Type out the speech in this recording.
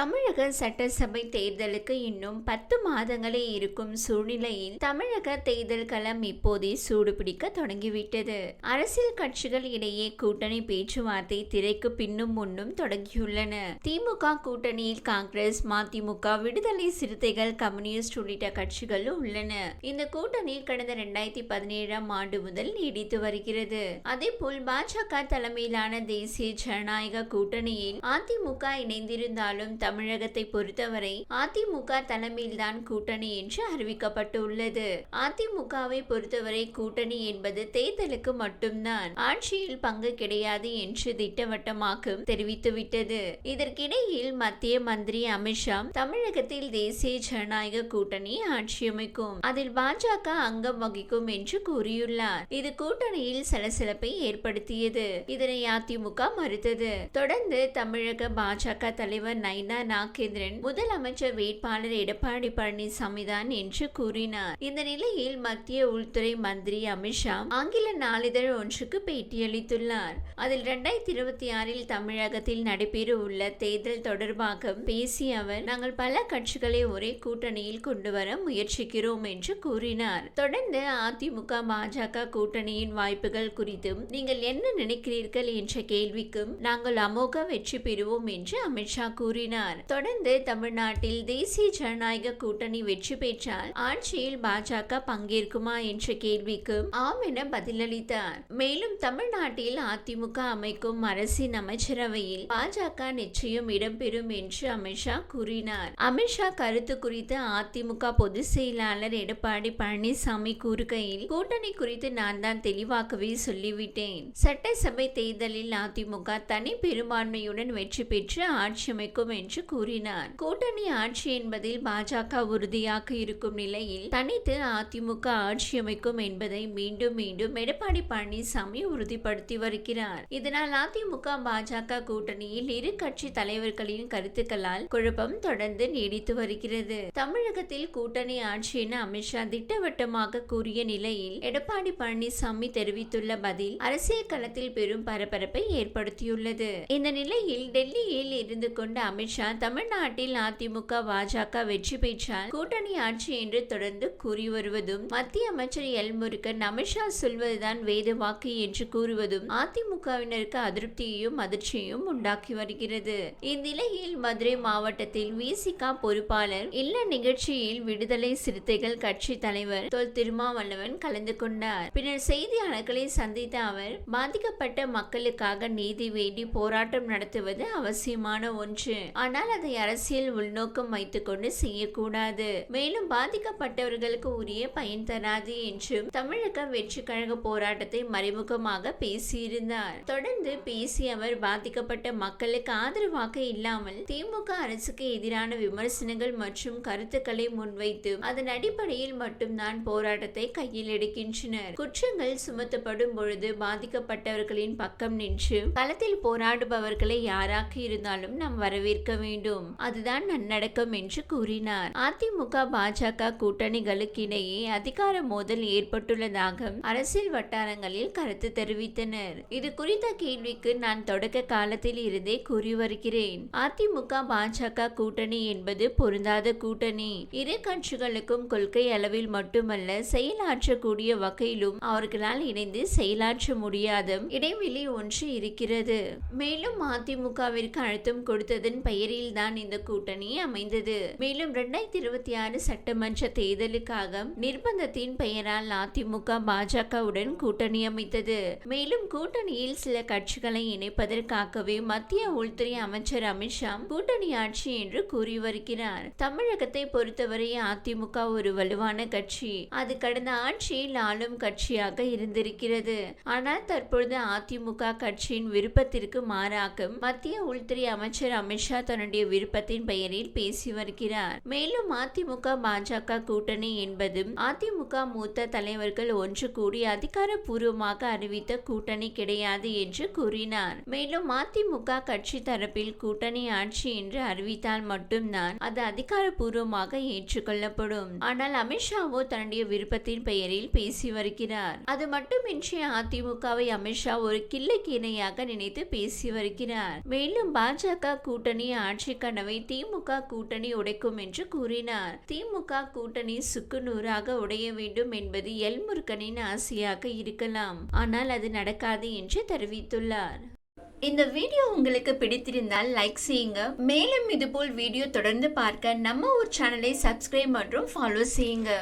தமிழக சட்டசபை தேர்தலுக்கு இன்னும் பத்து மாதங்களே இருக்கும் சூழ்நிலையில் தமிழக தேர்தல் களம் இப்போதே சூடுபிடிக்க தொடங்கிவிட்டது. அரசியல் கட்சிகள் இடையே கூட்டணி பேச்சுவார்த்தை திரைக்கு பின்னும் முன்னும் தொடங்கியுள்ளன. திமுக கூட்டணியில் காங்கிரஸ் மதிமுக விடுதலை சிறுத்தைகள் கம்யூனிஸ்ட் உள்ளிட்ட கட்சிகள் உள்ளன. இந்த கூட்டணி கடந்த இரண்டாயிரத்தி பதினேழாம் ஆண்டு முதல் நீடித்து வருகிறது. அதே போல் பாஜக தலைமையிலான தேசிய ஜனநாயக கூட்டணியில் அதிமுக இணைந்திருந்தாலும் தமிழகத்தை பொறுத்தவரை அதிமுக தலைமையில்தான் கூட்டணி என்று அறிவிக்கப்பட்டுள்ளது. அதிமுகவை பொறுத்தவரை கூட்டணி என்பது தேர்தலுக்கு மட்டும்தான். ஆட்சியில் பங்கு கிடையாது என்று திட்டவட்டமாக தெரிவித்துவிட்டது. இதற்கிடையில் மத்திய மந்திரி அமித்ஷா தமிழகத்தில் தேசிய ஜனநாயக கூட்டணி ஆட்சியமைக்கும். அதில் பாஜக அங்கம் வகிக்கும் என்று கூறியுள்ளார். இது கூட்டணியில் சலசலப்பை ஏற்படுத்தியது. இதனை அதிமுக மறுத்தது. தொடர்ந்து தமிழக பாஜக தலைவர் நைனா நாகேந்திரன் முதலமைச்சர் வேட்பாளர் எடப்பாடி பழனிசாமி தான் என்று கூறினார். இந்த நிலையில் மத்திய உள்துறை மந்திரி அமித்ஷா ஆங்கில நாளிதழ் ஒன்றுக்கு பேட்டியளித்துள்ளார். அதில் இரண்டாயிரத்தி இருபத்தி ஆறில் தமிழகத்தில் நடைபெற உள்ள தேர்தல் தொடர்பாக பேசிய அவர் நாங்கள் பல கட்சிகளை ஒரே கூட்டணியில் கொண்டு வர முயற்சிக்கிறோம் என்று கூறினார். தொடர்ந்து அதிமுக பாஜக கூட்டணியின் வாய்ப்புகள் குறித்தும் நீங்கள் என்ன நினைக்கிறீர்கள்? என்ற கேள்விக்கும் நாங்கள் அமோக வெற்றி பெறுவோம் என்று அமித்ஷா கூறினார். தொடர்ந்து தமிழ்நாட்டில் தேசிய ஜனநாயக கூட்டணி வெற்றி பெற்றால் ஆட்சியில் பாஜக பங்கேற்குமா என்ற கேள்விக்கு ஆம் என பதிலளித்தார். மேலும் தமிழ்நாட்டில் அதிமுக அமைக்கும் அரசின் அமைச்சரவையில் பாஜக நிச்சயம் இடம்பெறும் என்று அமித்ஷா கூறினார். அமித்ஷா கருத்து குறித்து அதிமுக பொதுச் செயலாளர் எடப்பாடி பழனிசாமி கூறுகையில் கூட்டணி குறித்து நான் தான் தெளிவாகவே சொல்லிவிட்டேன். சட்டசபை தேர்தலில் அதிமுக தனி பெரும்பான்மையுடன் வெற்றி பெற்று ஆட்சி அமைக்கும் என்று கூறினார். கூட்டணி ஆட்சி என்பதில் பாஜக உறுதியாக இருக்கும் நிலையில் தனித்து அதிமுக ஆட்சி அமைக்கும் என்பதை மீண்டும் மீண்டும் எடப்பாடி பழனிசாமி உறுதிப்படுத்தி வருகிறார். இதனால் அதிமுக பாஜக கூட்டணியில் இரு கட்சி தலைவர்களின் கருத்துக்களால் குழப்பம் தொடர்ந்து நீடித்து வருகிறது. தமிழகத்தில் கூட்டணி ஆட்சி என அமித்ஷா திட்டவட்டமாக கூறிய நிலையில் எடப்பாடி பழனிசாமி தெரிவித்துள்ள பதில் அரசியல் களத்தில் பெரும் பரபரப்பை ஏற்படுத்தியுள்ளது. இந்த நிலையில் டெல்லியில் இருந்து கொண்ட அமித்ஷா தமிழ்நாட்டில் அதிமுக பாஜக வெற்றி பெற்றால் கூட்டணி ஆட்சி என்று தொடர்ந்து கூறி வருவதும் மத்திய அமைச்சர் எல் முருகன் அமித்ஷா சொல்வதுதான் வேத வாக்கு என்று கூறுவதும் அதிமுகவினருக்கு அதிருப்தியையும் அதிர்ச்சியையும் உண்டாக்கி வருகிறது. இந்நிலையில் மதுரை மாவட்டத்தில் விசிகா பொறுப்பாளர் இல்ல நிகழ்ச்சியில் விடுதலை சிறுத்தைகள் கட்சி தலைவர் தொல் திருமாவளவன் கலந்து கொண்டார். பின்னர் செய்தியாளர்களை சந்தித்த அவர் பாதிக்கப்பட்ட மக்களுக்காக நீதி வேண்டி போராட்டம் நடத்துவது அவசியமான ஒன்று. ஆனால் அதை அரசியல் உள்நோக்கம் வைத்துக்கொண்டு செய்யக்கூடாது. மேலும் பாதிக்கப்பட்டவர்களுக்கு உரிய பயன் தராது என்றும் தமிழக வெற்றி கழக போராட்டத்தை மறைமுகமாக பேசியிருந்தார். தொடர்ந்து பேசிய அவர் பாதிக்கப்பட்ட மக்களுக்கு ஆதரவாக இல்லாமல் திமுக அரசுக்கு எதிரான விமர்சனங்கள் மற்றும் கருத்துக்களை முன்வைத்து அதன் அடிப்படையில் மட்டும்தான் போராட்டத்தை கையில் எடுக்கின்றனர். குற்றங்கள் சுமத்தப்படும் பொழுது பாதிக்கப்பட்டவர்களின் பக்கம் நின்று களத்தில் போராடுபவர்களை யாராக இருந்தாலும் நாம் வரவேற்க வேண்டும். அதுதான் நன்னடக்கம் என்று கூறினார். அதிமுக பாஜக கூட்டணிகளுக்கிடையே அதிகார மோதல் ஏற்பட்டுள்ளதாக அரசியல் வட்டாரங்களில் கருத்து தெரிவித்தனர். இது குறித்த கேள்விக்கு நான் தொடக்க காலத்தில் இருந்தே கூறி வருகிறேன். அதிமுக பாஜக கூட்டணி என்பது பொருந்தாத கூட்டணி. இரு கட்சிகளுக்கும் கொள்கை அளவில் மட்டுமல்ல செயலாற்றக்கூடிய வகையிலும் அவர்களால் இணைந்து செயலாற்ற முடியாத இடைவெளி ஒன்று இருக்கிறது. மேலும் அதிமுகவிற்கு அழுத்தம் கொடுத்ததன் பெயர் பேரில்தான் இந்த கூட்டணி அமைந்தது. மேலும் இரண்டாயிரத்தி இருபத்தி ஆறு சட்டமன்ற தேர்தலுக்காக நிர்பந்தத்தின் பெயரால் அதிமுக பாஜகவுடன் கூட்டணி அமைத்தது. மேலும் கூட்டணியில் சில கட்சிகளை இணைப்பதற்காகவே மத்திய உள்துறை அமைச்சர் அமித்ஷா கூட்டணி ஆட்சி என்று கூறி வருகிறார். தமிழகத்தை பொறுத்தவரை அதிமுக ஒரு வலுவான கட்சி. அது கடந்த ஆட்சியில் ஆளும் கட்சியாக இருந்திருக்கிறது. ஆனால் தற்பொழுது அதிமுக கட்சியின் விருப்பத்திற்கு மாறாக மத்திய உள்துறை அமைச்சர் அமித்ஷா தன்னுடைய விருப்பத்தின் பெயரில் பேசி வருகிறார். மேலும் அதிமுக பாஜக கூட்டணி என்பது அதிமுக மூத்த தலைவர்கள் ஒன்று கூடி அதிகாரப்பூர்வமாக அறிவித்த கூட்டணி கிடையாது என்று கூறினார். மேலும் அதிமுக கட்சி தரப்பில் கூட்டணி ஆட்சி என்று அறிவித்தால் மட்டும்தான் அது அதிகாரப்பூர்வமாக ஏற்றுக்கொள்ளப்படும். ஆனால் அமித்ஷாவோ தன்னுடைய விருப்பத்தின் பெயரில் பேசி வருகிறார். அது மட்டுமின்றி அதிமுகவை அமித்ஷா ஒரு கிள்ளைக்கு இணையாக நினைத்து பேசி வருகிறார். மேலும் பாஜக கூட்டணி ஆட்சி கனவை திமுக கூட்டணி உடைக்கும் என்று கூறினார். திமுக கூட்டணி சுக்குநூறாக உடைய வேண்டும் என்பது எல். முருகனின் ஆசையாக இருக்கலாம். ஆனால் அது நடக்காது என்று தெரிவித்துள்ளார். இந்த வீடியோ உங்களுக்கு பிடித்திருந்தால் லைக் செய்யுங்க. மேலும் இதுபோல் வீடியோ தொடர்ந்து பார்க்க நம்ம ஒரு சேனலை சப்ஸ்கிரைப் மற்றும் ஃபாலோ செய்யுங்க.